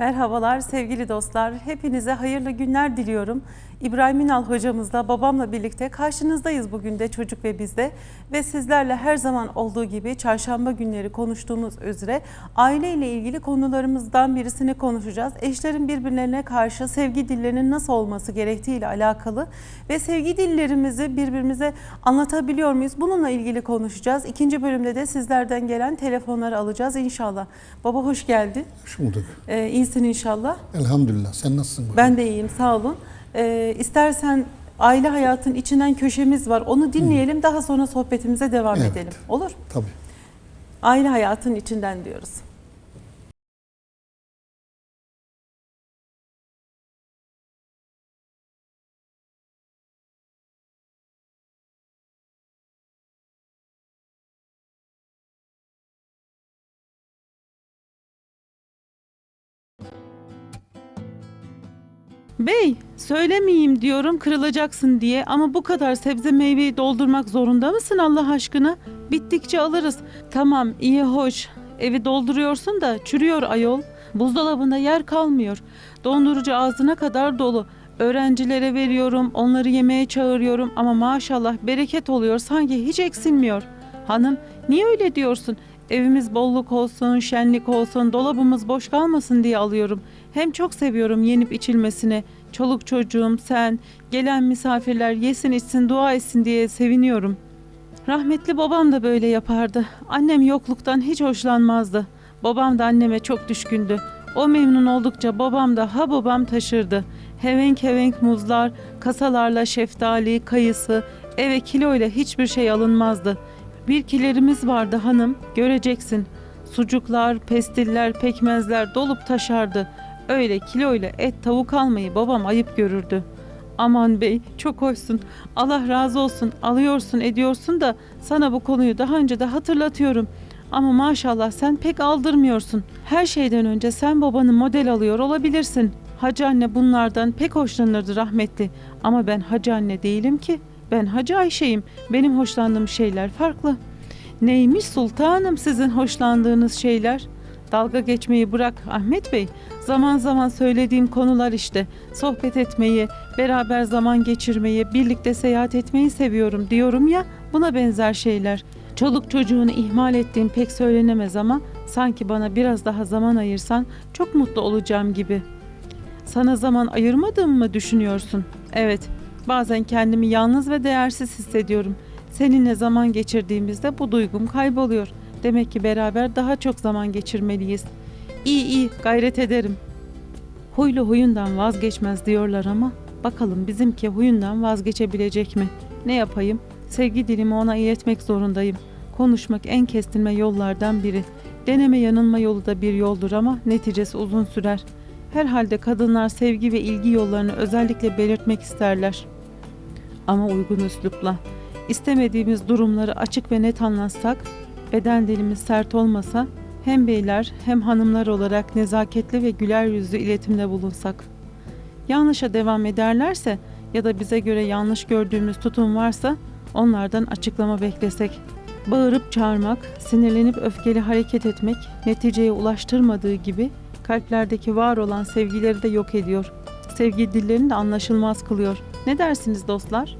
Merhabalar sevgili dostlar. Hepinize hayırlı günler diliyorum. İbrahim Ünal hocamızla babamla birlikte karşınızdayız bugün de çocuk ve bizde. Ve sizlerle her zaman olduğu gibi çarşamba günleri konuştuğumuz üzere aile ile ilgili konularımızdan birisini konuşacağız. Eşlerin birbirlerine karşı sevgi dillerinin nasıl olması gerektiği ile alakalı ve sevgi dillerimizi birbirimize anlatabiliyor muyuz? Bununla ilgili konuşacağız. İkinci bölümde de sizlerden gelen telefonları alacağız inşallah. Baba hoş geldin. Hoş bulduk. Ee, iyisin inşallah. Elhamdülillah. Sen nasılsın? bugün? Ben de iyiyim sağ olun. Ee, istersen aile hayatın içinden köşemiz var. Onu dinleyelim daha sonra sohbetimize devam Evet. edelim. Olur? Tabii. Aile hayatın içinden diyoruz. Bey, söylemeyeyim diyorum kırılacaksın diye ama bu kadar sebze meyveyi doldurmak zorunda mısın Allah aşkına? Bittikçe alırız. Tamam, iyi hoş. Evi dolduruyorsun da çürüyor ayol. Buzdolabında yer kalmıyor. Dondurucu ağzına kadar dolu. Öğrencilere veriyorum, onları yemeğe çağırıyorum ama maşallah bereket oluyor sanki hiç eksilmiyor. Hanım, niye öyle diyorsun? Evimiz bolluk olsun, şenlik olsun, dolabımız boş kalmasın diye alıyorum. Hem çok seviyorum yenip içilmesini. Çoluk çocuğum, sen, gelen misafirler yesin içsin dua etsin diye seviniyorum. Rahmetli babam da böyle yapardı. Annem yokluktan hiç hoşlanmazdı. Babam da anneme çok düşkündü. O memnun oldukça babam da ha babam taşırdı. Hevenk hevenk muzlar, kasalarla şeftali, kayısı, eve kiloyla hiçbir şey alınmazdı. Bir kilerimiz vardı hanım, göreceksin. Sucuklar, pestiller, pekmezler dolup taşardı. Öyle kiloyla et tavuk almayı babam ayıp görürdü. Aman bey çok hoşsun. Allah razı olsun. Alıyorsun ediyorsun da sana bu konuyu daha önce de hatırlatıyorum. Ama maşallah sen pek aldırmıyorsun. Her şeyden önce sen babanı model alıyor olabilirsin. Hacı anne bunlardan pek hoşlanırdı rahmetli. Ama ben hacı anne değilim ki. Ben hacı Ayşe'yim. Benim hoşlandığım şeyler farklı. Neymiş sultanım sizin hoşlandığınız şeyler? Dalga geçmeyi bırak Ahmet Bey. Zaman zaman söylediğim konular işte. Sohbet etmeyi, beraber zaman geçirmeyi, birlikte seyahat etmeyi seviyorum diyorum ya. Buna benzer şeyler. Çoluk çocuğunu ihmal ettiğim pek söylenemez ama sanki bana biraz daha zaman ayırsan çok mutlu olacağım gibi. Sana zaman ayırmadığımı mı düşünüyorsun? Evet, bazen kendimi yalnız ve değersiz hissediyorum. Seninle zaman geçirdiğimizde bu duygum kayboluyor. Demek ki beraber daha çok zaman geçirmeliyiz. İyi iyi, gayret ederim. Huylu huyundan vazgeçmez diyorlar ama bakalım bizimki huyundan vazgeçebilecek mi? Ne yapayım? Sevgi dilimi ona iletmek zorundayım. Konuşmak en kestirme yollardan biri. Deneme yanılma yolu da bir yoldur ama neticesi uzun sürer. Herhalde kadınlar sevgi ve ilgi yollarını özellikle belirtmek isterler. Ama uygun üslupla. İstemediğimiz durumları açık ve net anlatsak, beden dilimiz sert olmasa, hem beyler hem hanımlar olarak nezaketli ve güler yüzlü iletimde bulunsak. Yanlışa devam ederlerse ya da bize göre yanlış gördüğümüz tutum varsa onlardan açıklama beklesek. Bağırıp çağırmak, sinirlenip öfkeli hareket etmek neticeye ulaştırmadığı gibi kalplerdeki var olan sevgileri de yok ediyor. Sevgi dillerini de anlaşılmaz kılıyor. Ne dersiniz dostlar?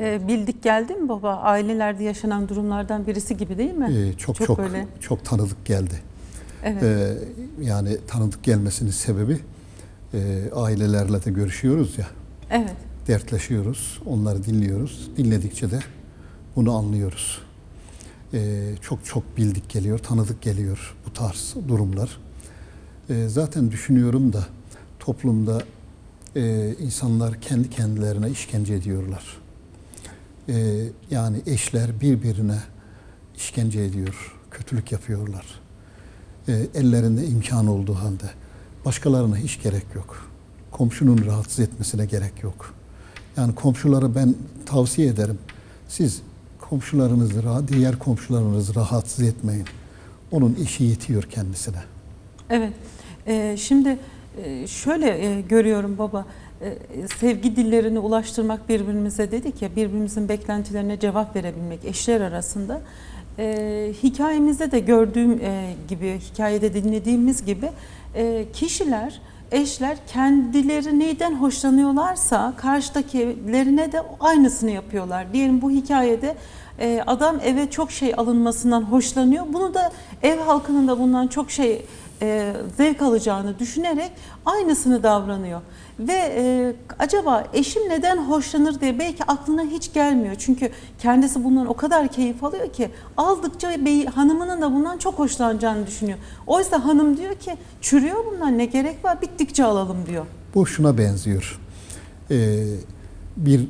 Ee, bildik geldi mi baba? Ailelerde yaşanan durumlardan birisi gibi değil mi? Ee, çok çok Çok çok, öyle. tanıdık geldi. Evet. Ee, yani tanıdık gelmesinin sebebi e, ailelerle de görüşüyoruz ya, evet. dertleşiyoruz, onları dinliyoruz. Dinledikçe de bunu anlıyoruz. Ee, çok çok bildik geliyor, tanıdık geliyor bu tarz durumlar. Ee, zaten düşünüyorum da toplumda e, insanlar kendi kendilerine işkence ediyorlar. Ee, yani eşler birbirine işkence ediyor, kötülük yapıyorlar. E, ellerinde imkan olduğu halde. Başkalarına hiç gerek yok. Komşunun rahatsız etmesine gerek yok. Yani komşulara ben tavsiye ederim. Siz komşularınızı, diğer komşularınızı rahatsız etmeyin. Onun işi yetiyor kendisine. Evet. Ee, şimdi e, şöyle e, görüyorum baba. E, sevgi dillerini ulaştırmak birbirimize dedik ya birbirimizin beklentilerine cevap verebilmek eşler arasında. E, hikayemizde de gördüğüm e, gibi hikayede dinlediğimiz gibi e, kişiler eşler kendileri neyden hoşlanıyorlarsa karşıdakilerine de aynısını yapıyorlar. Diyelim bu hikayede e, adam eve çok şey alınmasından hoşlanıyor. Bunu da ev halkının da bundan çok şey e, zevk alacağını düşünerek aynısını davranıyor. Ve e, acaba eşim neden hoşlanır diye belki aklına hiç gelmiyor. Çünkü kendisi bundan o kadar keyif alıyor ki aldıkça bey, hanımının da bundan çok hoşlanacağını düşünüyor. Oysa hanım diyor ki çürüyor bundan ne gerek var bittikçe alalım diyor. Bu şuna benziyor. Ee, bir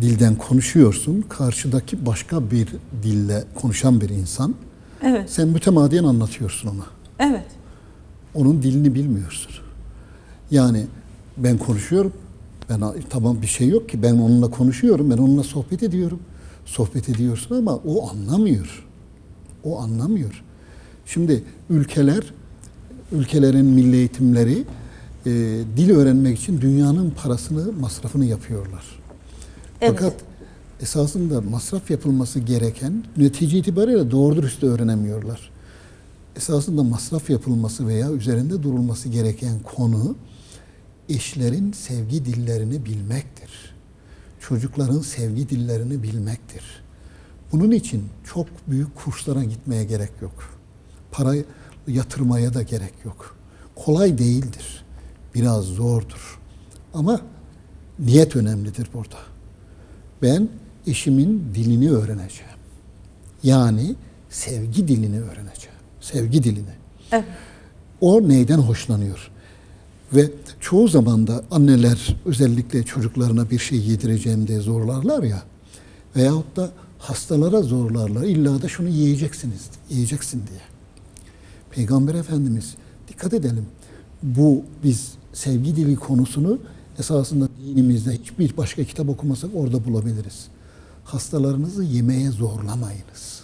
dilden konuşuyorsun, karşıdaki başka bir dille konuşan bir insan. Evet, Sen mütemadiyen anlatıyorsun ona. evet, Onun dilini bilmiyorsun. Yani ben konuşuyorum, ben tamam bir şey yok ki ben onunla konuşuyorum, ben onunla sohbet ediyorum. Sohbet ediyorsun ama o anlamıyor. O anlamıyor. Şimdi ülkeler, ülkelerin milli eğitimleri e, dil öğrenmek için dünyanın parasını, masrafını yapıyorlar. Evet. Fakat esasında masraf yapılması gereken netice itibariyle doğru dürüst öğrenemiyorlar. Esasında masraf yapılması veya üzerinde durulması gereken konu eşlerin sevgi dillerini bilmektir. Çocukların sevgi dillerini bilmektir. Bunun için çok büyük kurslara gitmeye gerek yok. Para yatırmaya da gerek yok. Kolay değildir. Biraz zordur. Ama niyet önemlidir burada. Ben eşimin dilini öğreneceğim. Yani sevgi dilini öğreneceğim. Sevgi dilini. evet. O neyden hoşlanıyor? Ve çoğu zaman da anneler özellikle çocuklarına bir şey yedireceğim diye zorlarlar ya. Veyahut da hastalara zorlarlar. İlla da şunu yiyeceksiniz, yiyeceksin diye. Peygamber Efendimiz dikkat edelim. Bu biz sevgi dili konusunu esasında dinimizde hiçbir başka kitap okumasak orada bulabiliriz. Hastalarınızı yemeye zorlamayınız.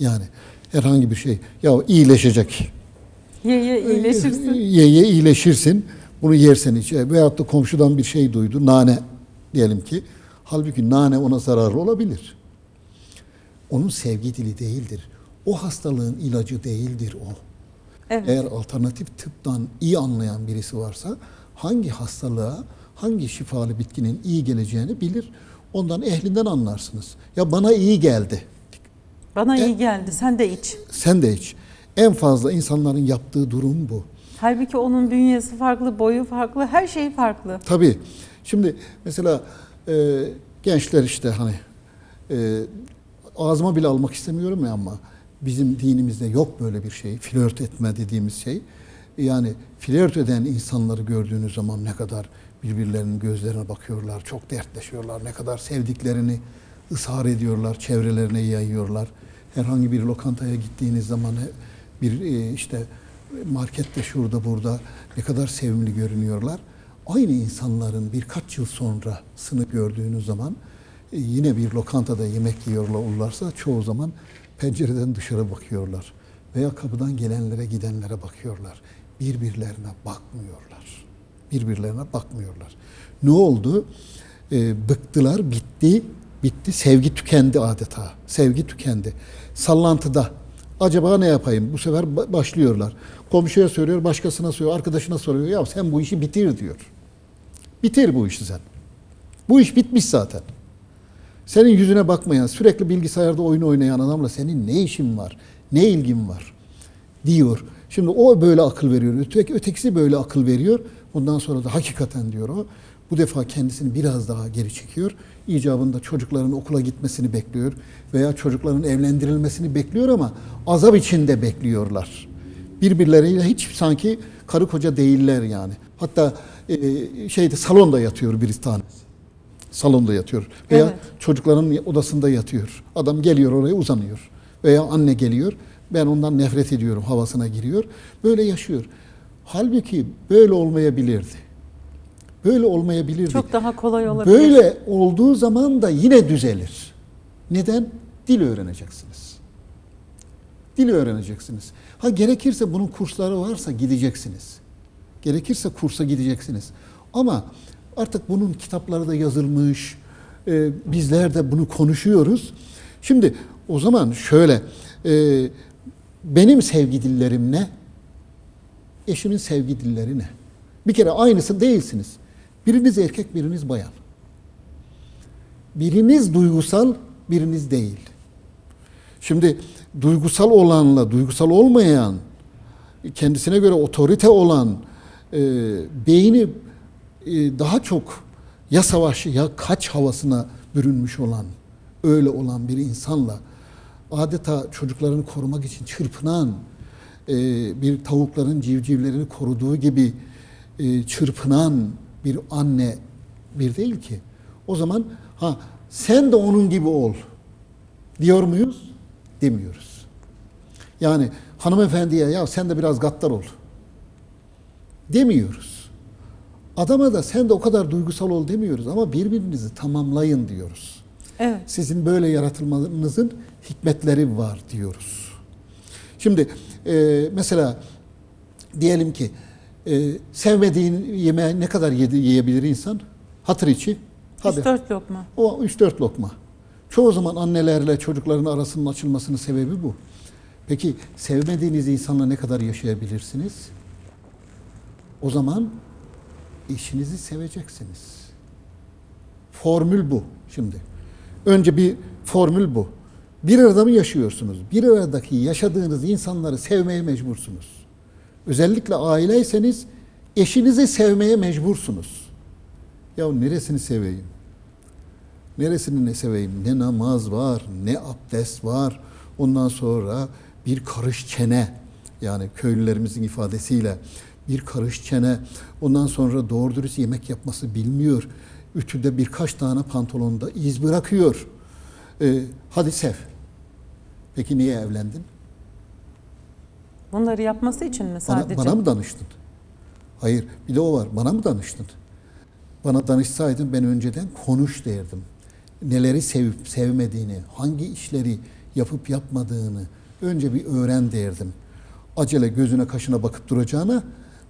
Yani herhangi bir şey ya iyileşecek. Ye ye iyileşirsin. Ye ye iyileşirsin. Bunu yersen iç. Veyahut da komşudan bir şey duydu. Nane diyelim ki. Halbuki nane ona zararlı olabilir. Onun sevgi dili değildir. O hastalığın ilacı değildir o. Evet. Eğer alternatif tıptan iyi anlayan birisi varsa hangi hastalığa, hangi şifalı bitkinin iyi geleceğini bilir. Ondan ehlinden anlarsınız. Ya bana iyi geldi. Bana E- iyi geldi sen de iç. Sen de iç. En fazla insanların yaptığı durum bu. Halbuki onun bünyesi farklı, boyu farklı, her şeyi farklı. Tabii. Şimdi mesela e, gençler işte hani e, ağzıma bile almak istemiyorum ya ama bizim dinimizde yok böyle bir şey. Flört etme dediğimiz şey. Yani flört eden insanları gördüğünüz zaman ne kadar birbirlerinin gözlerine bakıyorlar, çok dertleşiyorlar, ne kadar sevdiklerini ısrar ediyorlar, çevrelerine yayıyorlar. Herhangi bir lokantaya gittiğiniz zaman bir e, işte markette şurada burada ne kadar sevimli görünüyorlar. Aynı insanların birkaç yıl sonrasını gördüğünüz zaman e, yine bir lokantada yemek yiyorlarsa çoğu zaman pencereden dışarı bakıyorlar veya kapıdan gelenlere gidenlere bakıyorlar. Birbirlerine bakmıyorlar. Birbirlerine bakmıyorlar. Ne oldu? E, bıktılar, bitti, bitti. Sevgi tükendi adeta. Sevgi tükendi. Sallantıda. Acaba ne yapayım? Bu sefer ba- başlıyorlar. Komşuya söylüyor, başkasına söylüyor, arkadaşına soruyor. Ya sen bu işi bitir diyor. Bitir bu işi sen. Bu iş bitmiş zaten. Senin yüzüne bakmayan, sürekli bilgisayarda oyun oynayan adamla senin ne işin var, ne ilgin var diyor. Şimdi o böyle akıl veriyor, öteki, ötekisi böyle akıl veriyor. Ondan sonra da hakikaten diyor o. Bu defa kendisini biraz daha geri çekiyor. İcabında çocukların okula gitmesini bekliyor veya çocukların evlendirilmesini bekliyor ama azap içinde bekliyorlar. Birbirleriyle hiç sanki karı koca değiller yani. Hatta e, şeyde salonda yatıyor bir tanesi. Salonda yatıyor. Veya Evet. çocukların odasında yatıyor. Adam geliyor oraya uzanıyor. Veya anne geliyor, ben ondan nefret ediyorum havasına giriyor. Böyle yaşıyor. Halbuki böyle olmayabilirdi. Böyle olmayabilirdi. Çok daha kolay olabilir. Böyle olduğu zaman da yine düzelir. Neden? Dil öğreneceksiniz. Dil öğreneceksiniz. Ha gerekirse bunun kursları varsa gideceksiniz. Gerekirse kursa gideceksiniz. Ama artık bunun kitapları da yazılmış. Ee, bizler de bunu konuşuyoruz. Şimdi o zaman şöyle e, benim sevgi dillerim ne? Eşimin sevgi dilleri ne? Bir kere aynısı değilsiniz. Biriniz erkek, biriniz bayan. Biriniz duygusal, biriniz değil. Şimdi duygusal olanla duygusal olmayan, kendisine göre otorite olan, e, beyni e, daha çok ya savaş ya kaç havasına bürünmüş olan, öyle olan bir insanla adeta çocuklarını korumak için çırpınan, e, bir tavukların civcivlerini koruduğu gibi e, çırpınan bir anne bir değil ki. O zaman ha sen de onun gibi ol diyor muyuz? Demiyoruz. Yani hanımefendiye ya sen de biraz gaddar ol demiyoruz. Adama da sen de o kadar duygusal ol demiyoruz ama birbirinizi tamamlayın diyoruz. Evet. Sizin böyle yaratılmanızın hikmetleri var diyoruz. Şimdi e, mesela diyelim ki e, sevmediğin yemeği ne kadar yedi, yiyebilir insan? Hatır içi. Hadi. 3-4 lokma. O 3-4 lokma. Çoğu zaman annelerle çocukların arasının açılmasının sebebi bu. Peki sevmediğiniz insanla ne kadar yaşayabilirsiniz? O zaman eşinizi seveceksiniz. Formül bu şimdi. Önce bir formül bu. Bir arada mı yaşıyorsunuz? Bir aradaki yaşadığınız insanları sevmeye mecbursunuz. Özellikle aileyseniz eşinizi sevmeye mecbursunuz. Ya neresini seveyim? Neresini ne seveyim? Ne namaz var, ne abdest var. Ondan sonra bir karış çene yani köylülerimizin ifadesiyle bir karış çene. Ondan sonra doğru dürüst yemek yapması bilmiyor. Ütüde birkaç tane pantolonda iz bırakıyor. Ee, hadi sev. Peki niye evlendin? Bunları yapması için mi Bana, sadece? bana mı danıştın? Hayır, bir de o var. Bana mı danıştın? Bana danışsaydın ben önceden konuş derdim. Neleri sevip sevmediğini, hangi işleri yapıp yapmadığını önce bir öğren derdim. Acele gözüne kaşına bakıp duracağına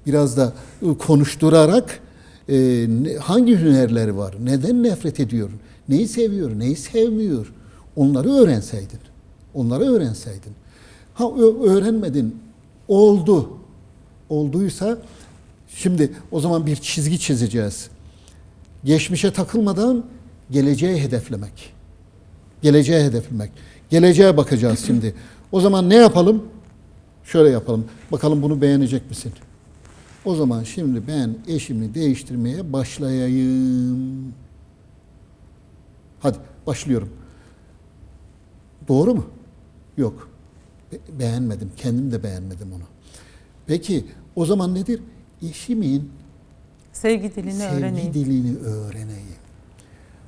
biraz da ıı, konuşturarak e, hangi hünerleri var, neden nefret ediyor, neyi seviyor, neyi sevmiyor onları öğrenseydin. Onları öğrenseydin. Ha öğrenmedin, oldu. Olduysa şimdi o zaman bir çizgi çizeceğiz. Geçmişe takılmadan geleceğe hedeflemek. Geleceğe hedeflemek. Geleceğe bakacağız şimdi. O zaman ne yapalım? Şöyle yapalım. Bakalım bunu beğenecek misin? O zaman şimdi ben eşimi değiştirmeye başlayayım. Hadi başlıyorum. Doğru mu? Yok. Be- beğenmedim. Kendim de beğenmedim onu. Peki o zaman nedir? Eşimin Sevgi dilini sevgi öğreneyim. dilini öğreneyim.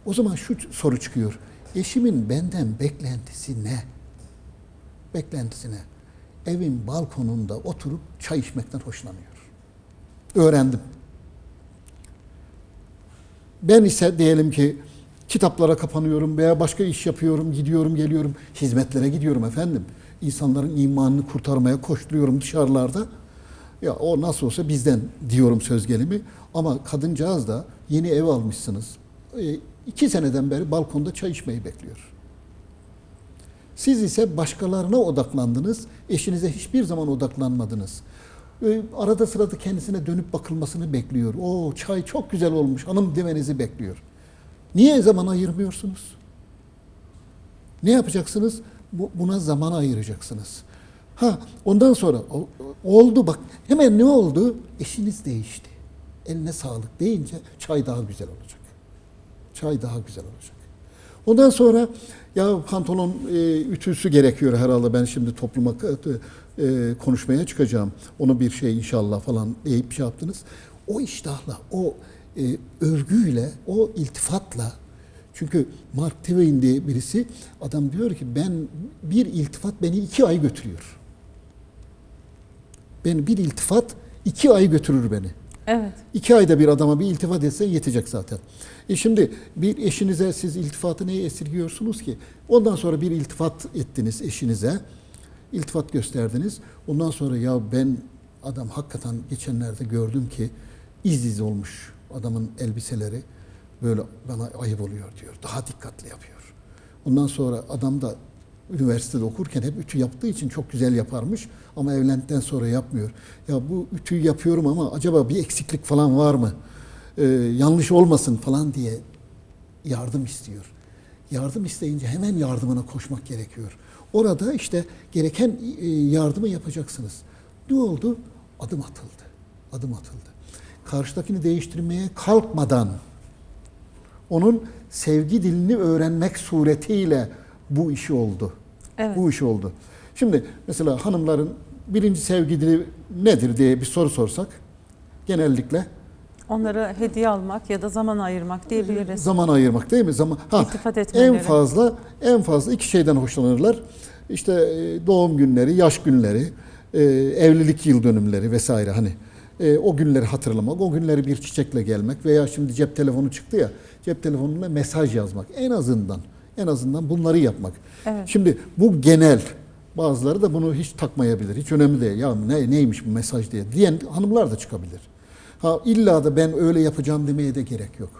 O zaman şu soru çıkıyor. Eşimin benden beklentisi ne? Beklentisi ne? Evin balkonunda oturup çay içmekten hoşlanıyor. Öğrendim. Ben ise diyelim ki kitaplara kapanıyorum veya başka iş yapıyorum, gidiyorum, geliyorum, hizmetlere gidiyorum efendim. İnsanların imanını kurtarmaya koşturuyorum dışarılarda. Ya o nasıl olsa bizden diyorum söz gelimi. Ama kadıncağız da yeni ev almışsınız. E, iki seneden beri balkonda çay içmeyi bekliyor. Siz ise başkalarına odaklandınız. Eşinize hiçbir zaman odaklanmadınız. Ee, Arada sırada kendisine dönüp bakılmasını bekliyor. O çay çok güzel olmuş hanım demenizi bekliyor. Niye zaman ayırmıyorsunuz? Ne yapacaksınız? Bu- Buna zaman ayıracaksınız. Ha ondan sonra oldu bak hemen ne oldu? Eşiniz değişti. Eline sağlık deyince çay daha güzel olacak. Çay daha güzel olacak. Ondan sonra ya pantolon e, ütüsü gerekiyor herhalde. Ben şimdi topluma e, konuşmaya çıkacağım. Onu bir şey inşallah falan deyip şey yaptınız. O iştahla, o e, övgüyle, o iltifatla Çünkü Mark Twain diye birisi adam diyor ki ben bir iltifat beni iki ay götürüyor. Ben bir iltifat iki ay götürür beni. Evet. İki ayda bir adama bir iltifat etsen yetecek zaten. E şimdi bir eşinize siz iltifatı neye esirgiyorsunuz ki? Ondan sonra bir iltifat ettiniz eşinize. iltifat gösterdiniz. Ondan sonra ya ben adam hakikaten geçenlerde gördüm ki iz iz olmuş adamın elbiseleri. Böyle bana ayıp oluyor diyor. Daha dikkatli yapıyor. Ondan sonra adam da üniversitede okurken hep ütü yaptığı için çok güzel yaparmış ama evlendikten sonra yapmıyor. Ya bu ütüyü yapıyorum ama acaba bir eksiklik falan var mı? Ee, yanlış olmasın falan diye yardım istiyor. Yardım isteyince hemen yardımına koşmak gerekiyor. Orada işte gereken e, yardımı yapacaksınız. Ne oldu? Adım atıldı. Adım atıldı. Karşıdakini değiştirmeye kalkmadan onun sevgi dilini öğrenmek suretiyle bu işi oldu. Evet. Bu iş oldu. Şimdi mesela hanımların birinci sevgi dili nedir diye bir soru sorsak genellikle Onlara hediye almak ya da zaman ayırmak diyebiliriz. zaman ayırmak değil mi? Zaman ha, İltifat etmeleri. en fazla en fazla iki şeyden hoşlanırlar. İşte e, doğum günleri, yaş günleri, e, evlilik yıl dönümleri vesaire hani e, o günleri hatırlamak, o günleri bir çiçekle gelmek veya şimdi cep telefonu çıktı ya cep telefonuna mesaj yazmak en azından en azından bunları yapmak. Evet. Şimdi bu genel bazıları da bunu hiç takmayabilir. Hiç önemli değil. Ya ne neymiş bu mesaj diye diyen hanımlar da çıkabilir. Ha illa da ben öyle yapacağım demeye de gerek yok.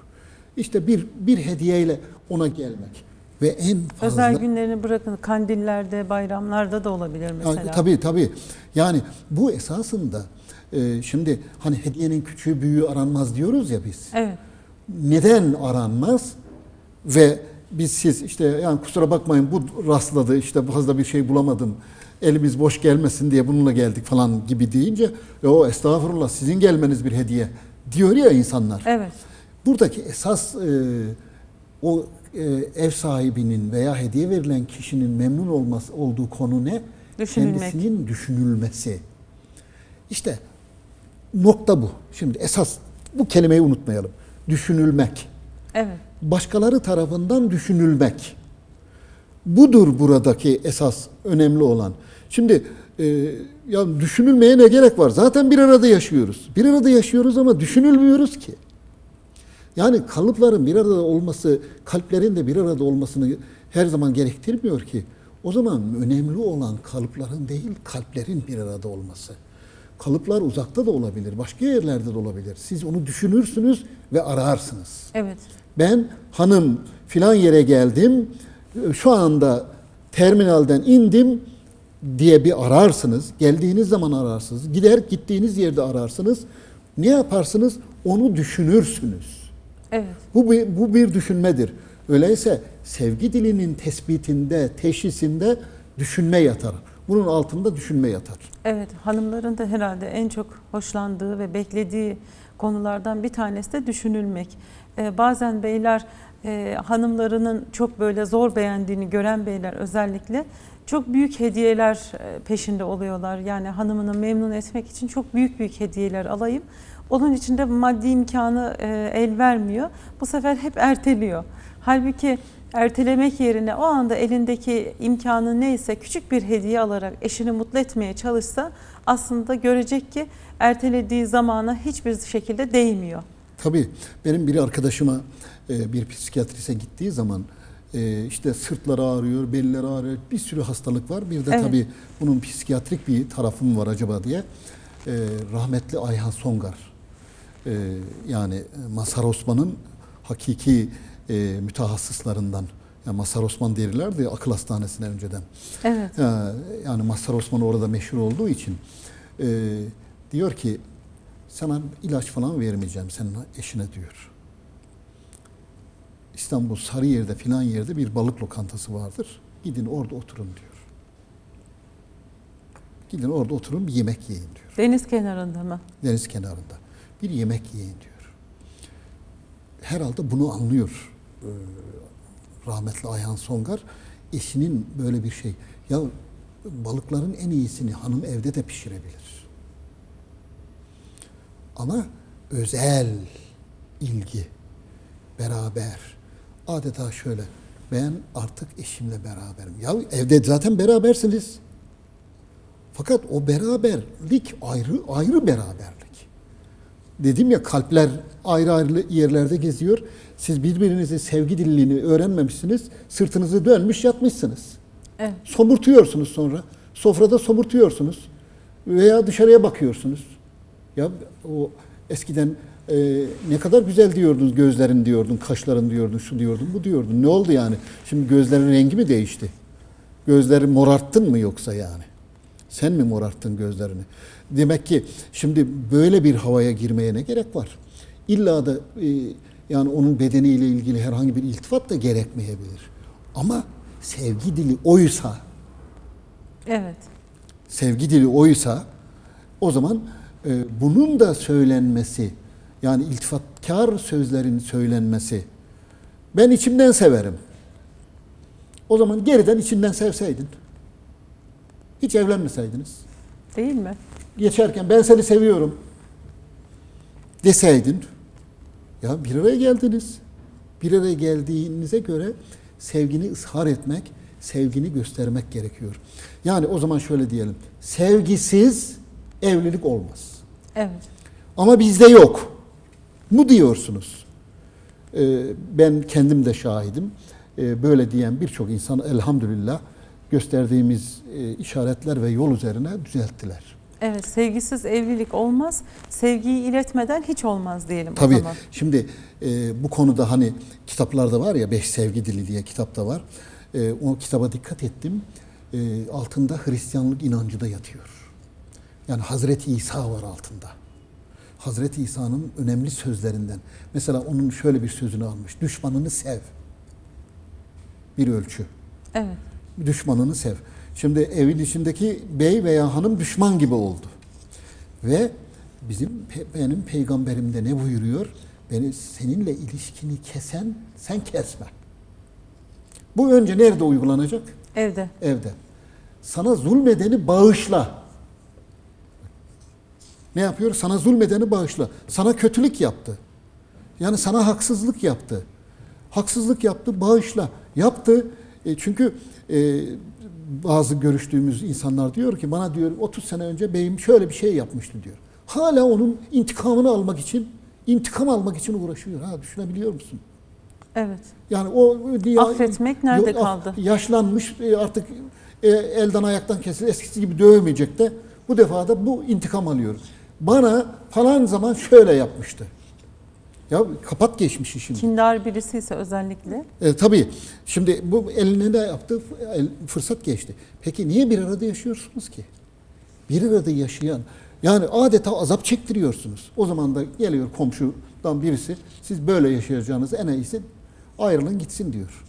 İşte bir bir hediyeyle ona gelmek ve en fazla Özel günlerini bırakın kandillerde, bayramlarda da olabilir mesela. Ya, tabii tabii. Yani bu esasında e, şimdi hani hediyenin küçüğü büyüğü aranmaz diyoruz ya biz. Evet. Neden aranmaz? Ve biz siz işte yani kusura bakmayın bu rastladı işte fazla bir şey bulamadım. Elimiz boş gelmesin diye bununla geldik falan gibi deyince o estağfurullah sizin gelmeniz bir hediye diyor ya insanlar. Evet. Buradaki esas e, o e, ev sahibinin veya hediye verilen kişinin memnun olması olduğu konu ne? Düşünülmek. Kendisinin düşünülmesi. İşte nokta bu. Şimdi esas bu kelimeyi unutmayalım. Düşünülmek. Evet. Başkaları tarafından düşünülmek. Budur buradaki esas önemli olan. Şimdi e, ya düşünülmeye ne gerek var? Zaten bir arada yaşıyoruz. Bir arada yaşıyoruz ama düşünülmüyoruz ki. Yani kalıpların bir arada olması, kalplerin de bir arada olmasını her zaman gerektirmiyor ki. O zaman önemli olan kalıpların değil, kalplerin bir arada olması. Kalıplar uzakta da olabilir, başka yerlerde de olabilir. Siz onu düşünürsünüz ve ararsınız. Evet. Ben hanım filan yere geldim, şu anda terminalden indim diye bir ararsınız. Geldiğiniz zaman ararsınız. Gider gittiğiniz yerde ararsınız. Ne yaparsınız? Onu düşünürsünüz. Evet. Bu bir, bu bir düşünmedir. Öyleyse sevgi dilinin tespitinde, teşhisinde düşünme yatar. Bunun altında düşünme yatar. Evet, hanımların da herhalde en çok hoşlandığı ve beklediği konulardan bir tanesi de düşünülmek. Ee, bazen beyler e, hanımlarının çok böyle zor beğendiğini gören beyler özellikle çok büyük hediyeler e, peşinde oluyorlar. Yani hanımını memnun etmek için çok büyük büyük hediyeler alayım. Onun için de maddi imkanı e, el vermiyor. Bu sefer hep erteliyor. Halbuki ertelemek yerine o anda elindeki imkanı neyse küçük bir hediye alarak eşini mutlu etmeye çalışsa aslında görecek ki ertelediği zamana hiçbir şekilde değmiyor. Tabii benim bir arkadaşıma e, bir psikiyatrise gittiği zaman e, işte sırtları ağrıyor, belleri ağrıyor, bir sürü hastalık var. Bir de Evet. tabii bunun psikiyatrik bir tarafı mı var acaba diye. E, rahmetli Ayhan Songar e, yani Mazhar Osman'ın hakiki e, mütehassıslarından. Yani Mazhar Osman derlerdi akıl hastanesine önceden. Evet. Ya, yani Mazhar Osman orada meşhur olduğu için e, diyor ki sana ilaç falan vermeyeceğim senin eşine diyor. İstanbul Sarıyer'de filan yerde bir balık lokantası vardır. Gidin orada oturun diyor. Gidin orada oturun bir yemek yiyin diyor. Deniz kenarında mı? Deniz kenarında. Bir yemek yiyin diyor. Herhalde bunu anlıyor rahmetli Ayhan Songar. Eşinin böyle bir şey. Ya balıkların en iyisini hanım evde de pişirebilir. Ama özel ilgi, beraber, adeta şöyle. Ben artık eşimle beraberim. Ya evde zaten berabersiniz. Fakat o beraberlik ayrı ayrı beraberlik. Dedim ya kalpler ayrı ayrı yerlerde geziyor. Siz birbirinizin sevgi dilini öğrenmemişsiniz. Sırtınızı dönmüş yatmışsınız. Evet. Somurtuyorsunuz sonra. Sofrada somurtuyorsunuz. Veya dışarıya bakıyorsunuz. Ya o eskiden e, ne kadar güzel diyordun gözlerin diyordun, kaşların diyordun, şu diyordun, bu diyordun. Ne oldu yani? Şimdi gözlerin rengi mi değişti? Gözleri morarttın mı yoksa yani? Sen mi morarttın gözlerini? Demek ki şimdi böyle bir havaya girmeye ne gerek var? İlla da e, yani onun bedeniyle ilgili herhangi bir iltifat da gerekmeyebilir. Ama sevgi dili oysa, Evet. sevgi dili oysa o zaman e, bunun da söylenmesi yani iltifatkar sözlerin söylenmesi ben içimden severim. O zaman geriden içinden sevseydin. Hiç evlenmeseydiniz. Değil mi? Geçerken ben seni seviyorum deseydin. Ya bir araya geldiniz. Bir araya geldiğinize göre sevgini ızhar etmek, sevgini göstermek gerekiyor. Yani o zaman şöyle diyelim. Sevgisiz evlilik olmaz. Evet. Ama bizde yok. Mu diyorsunuz. Ee, ben kendim de şahidim. Ee, böyle diyen birçok insan elhamdülillah gösterdiğimiz e, işaretler ve yol üzerine düzelttiler. Evet, sevgisiz evlilik olmaz. Sevgiyi iletmeden hiç olmaz diyelim Tabii. o zaman. Şimdi e, bu konuda hani kitaplarda var ya Beş Sevgi Dili diye kitapta var. E, o kitaba dikkat ettim. E, altında Hristiyanlık inancı da yatıyor. Yani Hazreti İsa var altında. Hazreti İsa'nın önemli sözlerinden. Mesela onun şöyle bir sözünü almış. Düşmanını sev. Bir ölçü. Evet. düşmanını sev. Şimdi evin içindeki bey veya hanım düşman gibi oldu. Ve bizim benim peygamberimde ne buyuruyor? Beni seninle ilişkini kesen sen kesme. Bu önce nerede uygulanacak? Evde. Evde. Sana zulmedeni bağışla. Ne yapıyor? Sana zulmedeni bağışla. Sana kötülük yaptı. Yani sana haksızlık yaptı. Haksızlık yaptı, bağışla. Yaptı. E, çünkü e, bazı görüştüğümüz insanlar diyor ki bana diyor 30 sene önce beyim şöyle bir şey yapmıştı diyor. Hala onun intikamını almak için, intikam almak için uğraşıyor. Ha düşünebiliyor musun? Evet. Yani o ya- Affetmek nerede Yok, kaldı? Yaşlanmış e, artık e, elden ayaktan kesildi. Eskisi gibi dövmeyecek de bu defa da bu intikam alıyor. Bana falan zaman şöyle yapmıştı. Ya kapat geçmişi şimdi. Kindar birisi ise özellikle. E, tabii şimdi bu eline ne yaptı? El- Fırsat geçti. Peki niye bir arada yaşıyorsunuz ki? Bir arada yaşayan yani adeta azap çektiriyorsunuz. O zaman da geliyor komşudan birisi siz böyle yaşayacağınız en iyisi ayrılın gitsin diyor.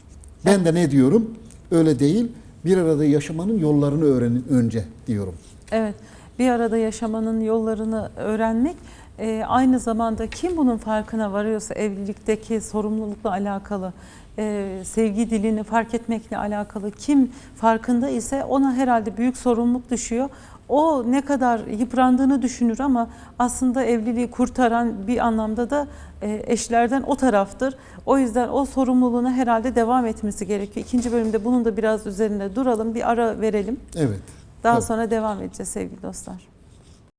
Ben de ne diyorum? Öyle değil. Bir arada yaşamanın yollarını öğrenin önce diyorum. Evet. Bir arada yaşamanın yollarını öğrenmek e, aynı zamanda kim bunun farkına varıyorsa evlilikteki sorumlulukla alakalı e, sevgi dilini fark etmekle alakalı kim farkında ise ona herhalde büyük sorumluluk düşüyor. O ne kadar yıprandığını düşünür ama aslında evliliği kurtaran bir anlamda da e, eşlerden o taraftır. O yüzden o sorumluluğuna herhalde devam etmesi gerekiyor. İkinci bölümde bunun da biraz üzerinde duralım, bir ara verelim. Evet. Daha Tabii. sonra devam edeceğiz sevgili dostlar.